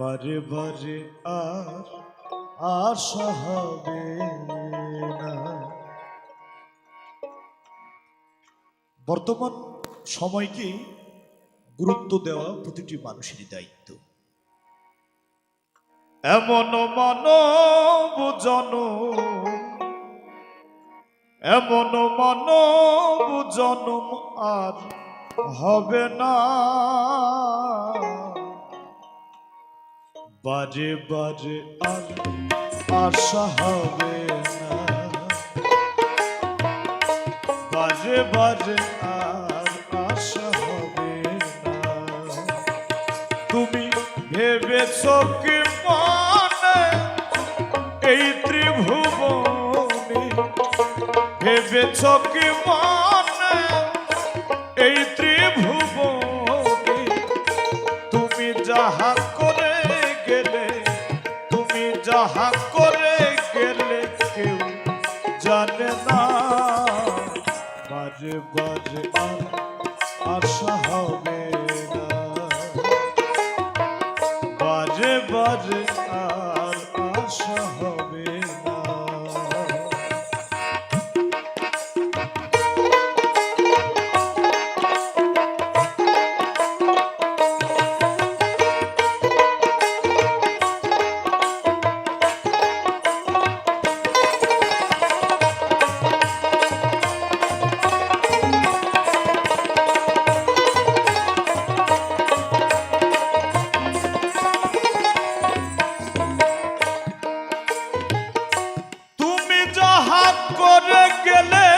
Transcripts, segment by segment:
বারে বারে আর আশা হবে না। বর্তমান সময়কে গুরুত্ব দেওয়া প্রতিটি মানুষেরই দায়িত্ব। এমন মানব জন এমন মানব জনম আর হবে না। বাজে বাজে আর আশা হবে না। বাজে বাজে আর আশা হবে না। তুমি ভেবেছ কি মানে এই ত্রিভুবনে? ভেবেছ কি মানে এই যাহা করে গেলে কেউ জানে না। বাজে বাজে আশা হবে না। বাজে বাজে আর আশা হবে করে গেলে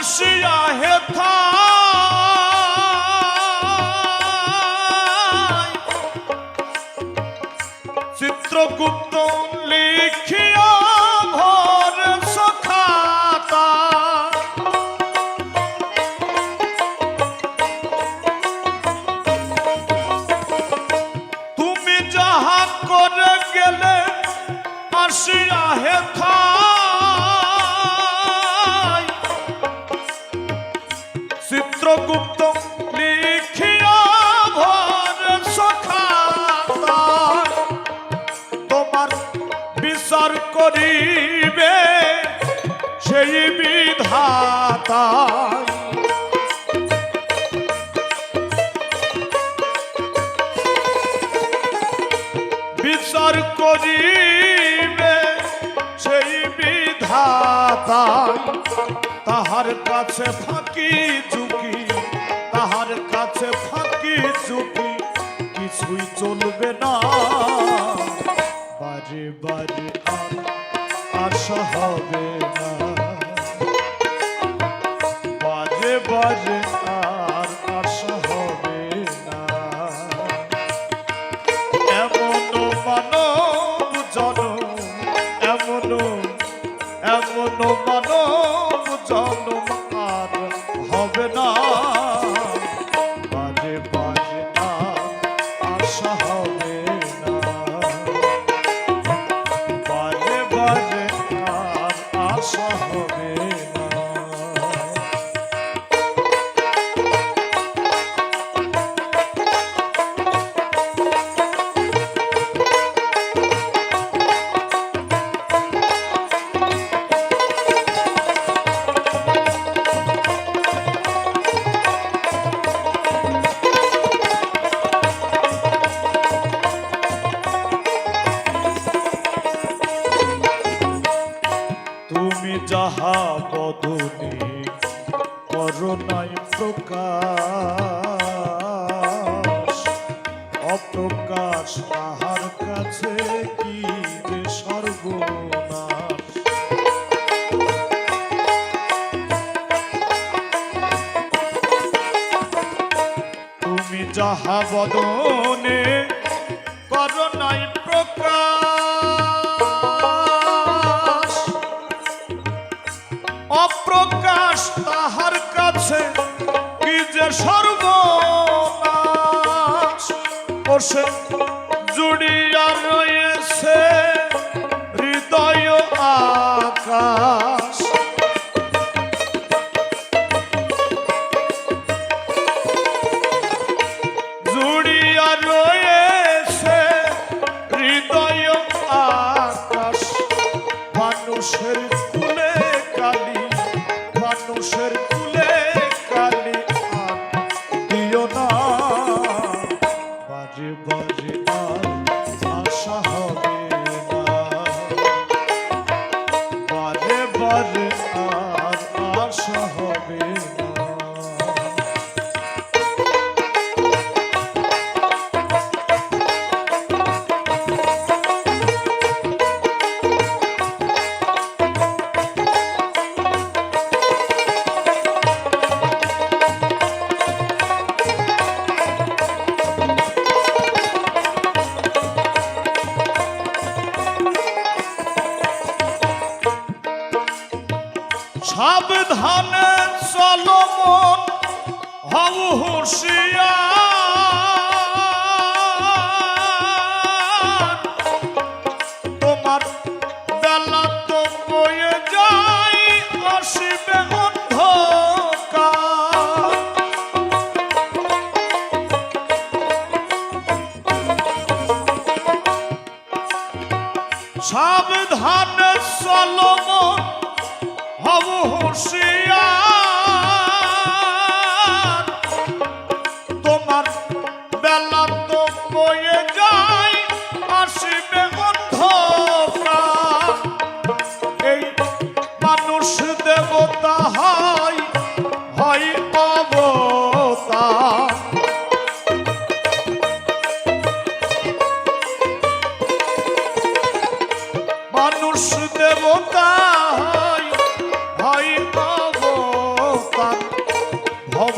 আসিয়া হেথা বিধাতা বিচার করিবে সেই বিধাতা তাহার কাছে ফাঁকি ঝুঁকি, তাহার কাছে ফাঁকি ঝুঁকি, কিছুই চলবে না। বাজে আর আশা হবে না বদনে করুণায় প্রকাশ? অপ্রকাশ তাহার কাছে কি যে তুমি যাহা বদনে করুণায় প্রকাশ অপ্রকাশ তাহার কাছে কি যে সর্বনাশ। জুড়িয়া রয়েছে হৃদয় আকাশ। সাবধানে চলমন হও তোমার বেলা তো বয়ে যায় আসিবে সাবধানে হব হুঁশিয়ার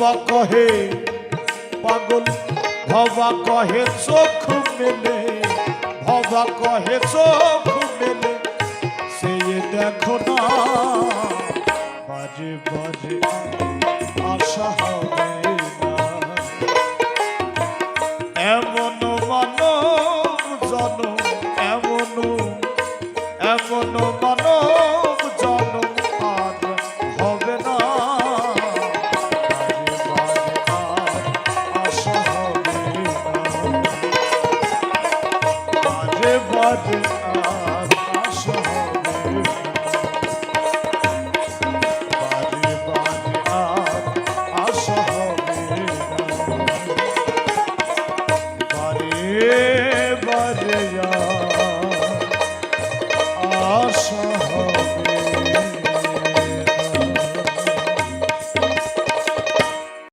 ভবা কহে, পাগল ভবা কহে, চোখ মেলে ভবা কহে, চোখ মেলে, সে দেখো না, বাজে বাজে, আশা হবে।